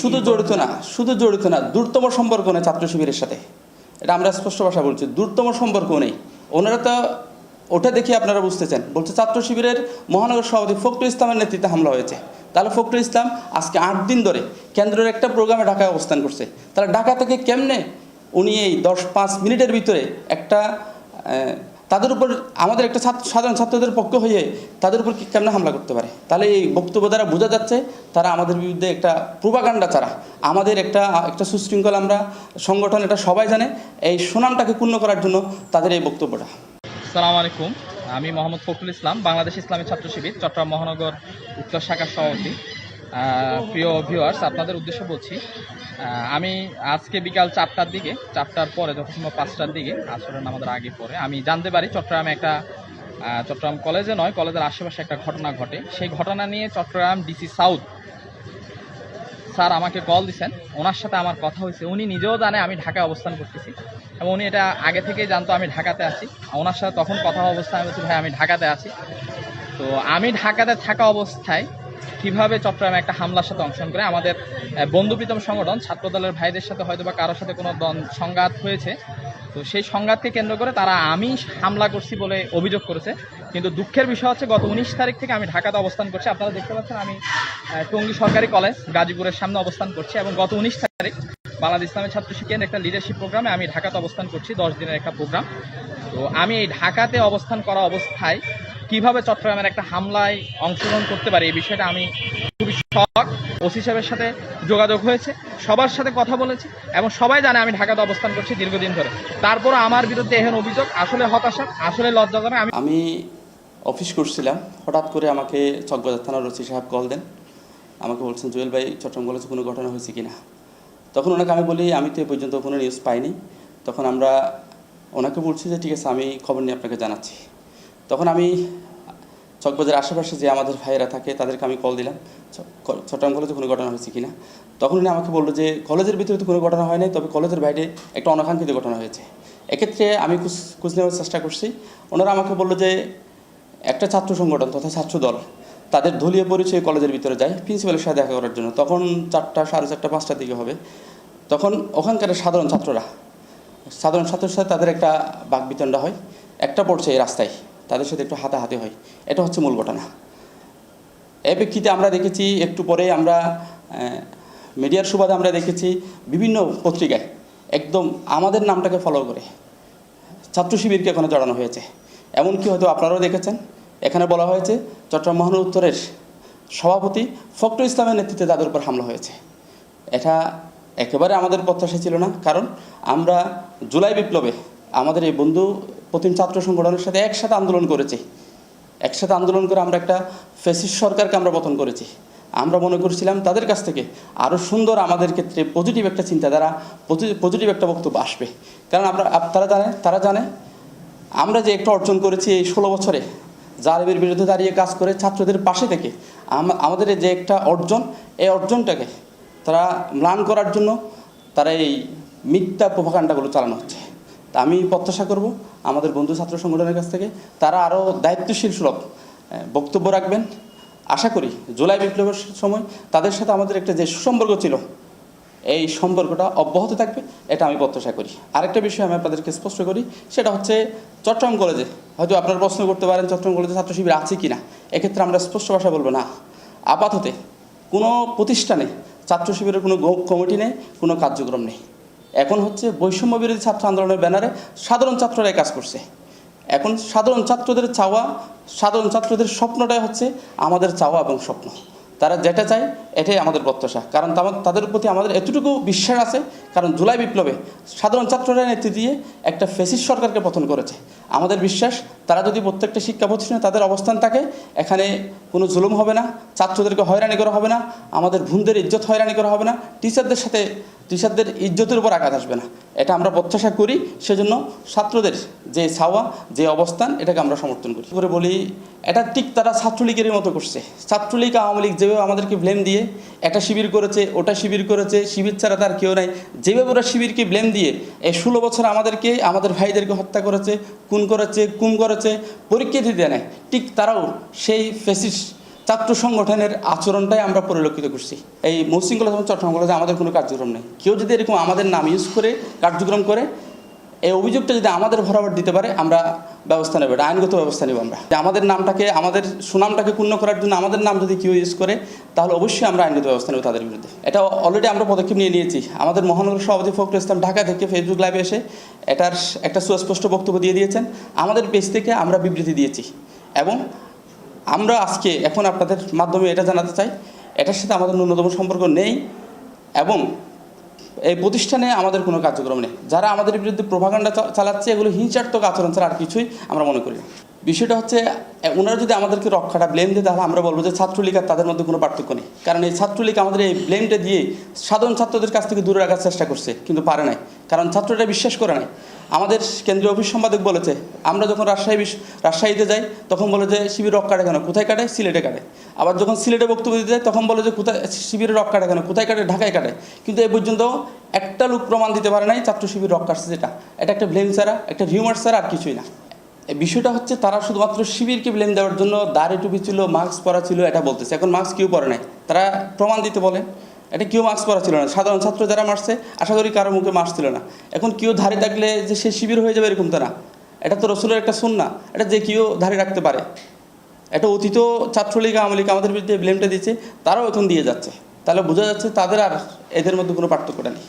শুধু জড়িত না, শুধু জড়িত না, দূরতম সম্পর্ক নেই ছাত্র শিবিরের সাথে। এটা আমরা স্পষ্ট ভাষা বলছি, দূরতম সম্পর্ক নেই। ওনারা তো ওটা দেখে আপনারা বুঝতেছেন। বলছে, ছাত্র শিবিরের মহানগর সভাপতি ফখরুল ইসলামের নেতৃত্বে হামলা হয়েছে। তাহলে ফখরুল ইসলাম আজকে আট দিন ধরে কেন্দ্রের একটা প্রোগ্রামে ঢাকায় অবস্থান করছে। তাহলে ঢাকা থেকে কেমনে উনি এই দশ পাঁচ মিনিটের ভিতরে একটা তাদের উপর আমাদের একটা ছাত্র, সাধারণ ছাত্রদের পক্ষ হয়ে তাদের উপর কেমনে হামলা করতে পারে? তাহলে এই বক্তব্য দ্বারা বোঝা যাচ্ছে তারা আমাদের বিরুদ্ধে একটা প্রোপাগান্ডা ছাড়া। আমাদের একটা একটা সুশৃঙ্খল আমরা, সংগঠন এটা সবাই জানে, এই সুনামটাকে পূর্ণ করার জন্য তাদের এই বক্তব্যটা। সালাম আলাইকুম। আমি মোহাম্মদ ফখরুল ইসলাম, বাংলাদেশ ইসলামী ছাত্র শিবির, চট্টগ্রাম মহানগর উত্তর শাখার সভাপতি। প্রিয় ভিউয়ার্স আপনাদের উদ্দেশ্যে বলছি আমি আজকে বিকাল চারটার দিকে, চারটার পরে যখন পাঁচটার দিকে, আসরের আমাদের আগে পরে, আমি জানতে পারি চট্টগ্রামে একটা চট্টগ্রাম কলেজে নয়, কলেজের আশেপাশে একটা ঘটনা ঘটে। সেই ঘটনা নিয়ে চট্টগ্রাম ডিসি সাউথ স্যার আমাকে কল দিছেন। ওনার সাথে আমার কথা হয়েছে। উনি নিজেও জানে আমি ঢাকায় অবস্থান করতেছি এবং উনি এটা আগে থেকেই জানতো আমি ঢাকাতে আছি। ওনার সাথে তখন কথা অবস্থায় আমি বলছি, ভাই, আমি ঢাকাতে আছি। তো আমি ঢাকাতে থাকা অবস্থায় কীভাবে চট্টগ্রামে একটা হামলার সাথে অংশগ্রহণ করে আমাদের বন্ধুপ্রীতম সংগঠন ছাত্রদলের ভাইদের সাথে হয়তো বা কারোর সাথে কোনো সংঘাত হয়েছে। তো সেই সংঘাতকে কেন্দ্র করে তারা আমি হামলা করছি বলে অভিযোগ করেছে। কিন্তু দুঃখের বিষয় হচ্ছে, গত উনিশ তারিখ থেকে আমি ঢাকাতে অবস্থান করছি। আপনারা দেখতে পাচ্ছেন, আমি টঙ্গী সরকারি কলেজ, গাজীপুরের সামনে অবস্থান করছি এবং গত উনিশ তারিখ বাংলাদেশ ইসলামী ছাত্র একটা লিডারশিপ প্রোগ্রামে আমি ঢাকাতে অবস্থান করছি, দশ দিনের একটা প্রোগ্রাম তো আমি এই ঢাকাতে অবস্থান করা অবস্থায় কীভাবে চট্টগ্রামের একটা হামলায় অংশগ্রহণ করতে পারি এই বিষয়টা আমি ওসি সাহেবের সাথে যোগাযোগ হয়েছে, সবার সাথে কথা বলেছি এবং সবাই জানে আমি ঢাকাতে অবস্থান করছি দীর্ঘদিন ধরে। তারপরও আমার বিরুদ্ধে এহেন অভিযোগ, আসলে হতাশা, আসলে লজ্জাজনক আমি আমি অফিস করছিলাম, হঠাৎ করে আমাকে চকবাজার থানার রসি সাহেব কল দেন। আমাকে বলছেন, জুয়েল ভাই, চট্টগ্রাম কলেজে কোনো ঘটনা হয়েছে কি না তখন ওনাকে আমি বলি, আমি তো এ পর্যন্ত কোনো নিউজ পাইনি। তখন আমরা ওনাকে বলছি যে, ঠিক আছে, আমি খবর নিয়ে আপনাকে জানাচ্ছি। তখন আমি চকবাজার আশেপাশে যে আমাদের ভাইয়েরা থাকে, তাদেরকে আমি কল দিলাম। চট্টগ্রাম কলেজে কোনো ঘটনা হয়েছে কি না তখন উনি আমাকে বলল যে কলেজের ভিতরে তো কোনো ঘটনা হয় নাই, তবে কলেজের বাইরে একটা অনাকাঙ্ক্ষিত ঘটনা হয়েছে। এক্ষেত্রে আমি খুঁজ নেওয়ার চেষ্টা করছি। ওনারা আমাকে বলল যে, একটা ছাত্র সংগঠন তথা ছাত্র দল, তাদের দলীয় পরিচয় কলেজের ভিতরে যায় প্রিন্সিপালের সাথে দেখা করার জন্য। তখন চারটা, সাড়ে চারটা, পাঁচটার দিকে হবে। তখন ওখানকার সাধারণ ছাত্ররা, সাধারণ ছাত্রের সাথে তাদের একটা বাকবিতণ্ডা হয়। একটা পড়ছে এই রাস্তায় তাদের সাথে একটু হাতাহাতি হয়। এটা হচ্ছে মূল ঘটনা। এ প্রেক্ষিতে আমরা দেখেছি, একটু পরে আমরা মিডিয়ার সুবাদে আমরা দেখেছি বিভিন্ন পত্রিকায় একদম আমাদের নামটাকে ফলো করে ছাত্র শিবিরকে এখানে জড়ানো হয়েছে। এমনকি হয়তো আপনারাও দেখেছেন, এখানে বলা হয়েছে চট্টগ্রাম মহানগর উত্তরের সভাপতি ফখরুল ইসলামের নেতৃত্বে তাদের উপর হামলা হয়েছে। এটা একেবারে আমাদের প্রত্যাশা ছিল না, কারণ আমরা জুলাই বিপ্লবে আমাদের এই বন্ধু প্রতিম ছাত্র সংগঠনের সাথে একসাথে আন্দোলন করেছি। একসাথে আন্দোলন করে আমরা একটা ফেসিস সরকারকে আমরা পতন করেছি। আমরা মনে করছিলাম তাদের কাছ থেকে আরও সুন্দর আমাদের ক্ষেত্রে পজিটিভ একটা চিন্তাধারা পজিটিভ একটা বক্তব্য আসবে। কারণ আমরা তারা জানে তারা জানে, আমরা যে একটা অর্জন করেছি এই ষোলো বছরে জালেমের বিরুদ্ধে দাঁড়িয়ে কাজ করে ছাত্রদের পাশে থেকে আমাদের যে একটা অর্জন, এই অর্জনটাকে তারা ম্লান করার জন্য তারা এই মিথ্যা প্রভাকাণ্ডাগুলো চালানো হচ্ছে। তা আমি প্রত্যাশা করব আমাদের বন্ধু ছাত্র সংগঠনের কাছ থেকে তারা আরও দায়িত্বশীল সুলভ বক্তব্য রাখবেন। আশা করি জুলাই বিপ্লবের সময় তাদের সাথে আমাদের একটা যে সুসম্পর্ক ছিল, এই সম্পর্কটা অব্যাহত থাকবে, এটা আমি প্রত্যাশা করি। আরেকটা বিষয় আমি আপনাদেরকে স্পষ্ট করি, সেটা হচ্ছে চট্টগ্রাম কলেজে, হয়তো আপনারা প্রশ্ন করতে পারেন চট্টগ্রাম কলেজে ছাত্র শিবির আছে কি না এক্ষেত্রে আমরা স্পষ্ট ভাষা বলব না। আপাততে কোনো প্রতিষ্ঠানে ছাত্র শিবিরের কোনো কমিটি নেই, কোনো কার্যক্রম নেই। এখন হচ্ছে বৈষম্য বিরোধী ছাত্র আন্দোলনের ব্যানারে সাধারণ ছাত্ররাই কাজ করছে। এখন সাধারণ ছাত্রদের চাওয়া, সাধারণ ছাত্রদের স্বপ্নটাই হচ্ছে আমাদের চাওয়া এবং স্বপ্ন। তারা যেটা চায়, এটাই আমাদের প্রত্যাশা। কারণ তাদের প্রতি আমাদের এতটুকু বিশ্বাস আছে, কারণ জুলাই বিপ্লবে সাধারণ ছাত্ররা নেতৃত্ব দিয়ে একটা ফেসিস সরকারকে পতন করেছে। আমাদের বিশ্বাস তারা যদি প্রত্যেকটা শিক্ষা প্রতিষ্ঠানে তাদের অবস্থান থাকে, এখানে কোনো জুলুম হবে না, ছাত্রদেরকে হয়রানি করা হবে না, আমাদের ভুনদের ইজ্জত হয়রানি করা হবে না, টিচারদের সাথে টিচারদের ইজ্জতের উপর আঘাত আসবে না। এটা আমরা প্রত্যাশা করি, সেজন্য ছাত্রদের যে ছাওয়া যে অবস্থান, এটাকে আমরা সমর্থন করি। করে বলি, এটা ঠিক তারা ছাত্রলীগের মতো করছে। ছাত্রলীগ আওয়ামী লীগ যেভাবে আমাদেরকে ব্লেম দিয়ে এটা শিবির করেছে, ওটা শিবির করেছে, শিবির ছাড়া তার কেউ নাই। যেভাবে ওরা শিবিরকে ব্লেম দিয়ে, এই ষোলো বছর আমাদেরকে, আমাদের ভাইদেরকে হত্যা করেছে, খুন করেছে, কুম করেছে পরীক্ষা দিতে নেয় ঠিক তারাও সেই ফেসিস ছাত্র সংগঠনের আচরণটাই আমরা পরিলক্ষিত করছি। এই মৌসিং কলেজ এবং চট্টগ্রাম কলেজে আমাদের কোনো কার্যক্রম নেই। কেউ যদি এরকম আমাদের নাম ইউজ করে, কার্যক্রম করে এই অভিযোগটা যদি আমাদের বরাবর দিতে পারে, আমরা ব্যবস্থা নেব, এটা আইনগত ব্যবস্থা নেব আমরা। যে আমাদের নামটাকে, আমাদের সুনামটাকে পূর্ণ করার জন্য আমাদের নাম যদি কেউ ইউজ করে, তাহলে অবশ্যই আমরা আইনগত ব্যবস্থা নেব তাদের বিরুদ্ধে। এটা অলরেডি আমরা পদক্ষেপ নিয়ে নিয়েছি। আমাদের মহানগর সভাপতি ফখরুল ইসলাম ঢাকা থেকে ফেসবুক লাইভে এসে এটার একটা সুস্পষ্ট বক্তব্য দিয়ে দিয়েছেন। আমাদের পেজ থেকে আমরা বিবৃতি দিয়েছি এবং আমরা আজকে এখন আপনাদের মাধ্যমে এটা জানাতে চাই, এটার সাথে আমাদের ন্যূনতম সম্পর্ক নেই এবং এই প্রতিষ্ঠানে আমাদের কোনো কার্যক্রম নেই। যারা আমাদের বিরুদ্ধে প্রভাকাণ্ডা চালাচ্ছে, এগুলো হিংসাত্মক আচরণ ছাড়া আর কিছুই আমরা মনে করি বিষয়টা হচ্ছে ওনারা যদি আমাদেরকে রক্ষাটা ব্লেম দেয়, তাহলে আমরা বলব যে ছাত্রলীগ আর তাদের মধ্যে কোনো পার্থক্য নেই। কারণ এই ছাত্রলীগ আমাদের এই ব্লেমটা দিয়ে সাধারণ ছাত্রদের কাছ থেকে দূরে রাখার চেষ্টা করছে, কিন্তু পারে নাই। কারণ ছাত্ররা বিশ্বাস করে নাই। আমাদের কেন্দ্রীয় অফিস সম্পাদক বলেছে, আমরা যখন রাজশাহী রাজশাহীতে যাই, তখন বলে যে শিবির রক কাটে কেন? কোথায় কাটে? সিলেটে কাটে। আবার যখন সিলেটে বক্তব্য দিতে যায় তখন বলে যে কোথায়, শিবিরের রক কাটে কেন? কোথায় কাটে? ঢাকায় কাটে। কিন্তু এ পর্যন্ত একটা লোক প্রমাণ দিতে পারে নাই ছাত্র শিবির রক কাটছে যেটা। এটা একটা ব্লেম ছাড়া, একটা রিউমার ছাড়া আর কিছুই না। এই বিষয়টা হচ্ছে তারা শুধুমাত্র শিবিরকে ব্লেম দেওয়ার জন্য দাড়ি টুপি ছিল মাস্ক পরা ছিল, এটা বলতেছে। এখন মাস্ক কেউ পরে নাই। তারা প্রমাণ দিতে বলে। এটা কেউ মাস্ক পরা ছিল না। সাধারণ ছাত্র যারা মারছে, আশা করি কারও মুখে মাস্ক ছিল না। এখন কেউ ধারে থাকলে যে সে শিবির হয়ে যাবে এরকম তারা এটা তো রসুলের একটা সুন্না এটা যে কেউ ধারে রাখতে পারে। এটা অতীত ছাত্রলীগ, আওয়ামী লীগ আমাদের বিরুদ্ধে ব্লেমটা দিচ্ছে তারাও এখন দিয়ে যাচ্ছে। তাহলে বোঝা যাচ্ছে তাদের আর এদের মধ্যে কোনো পার্থক্যটা নেই।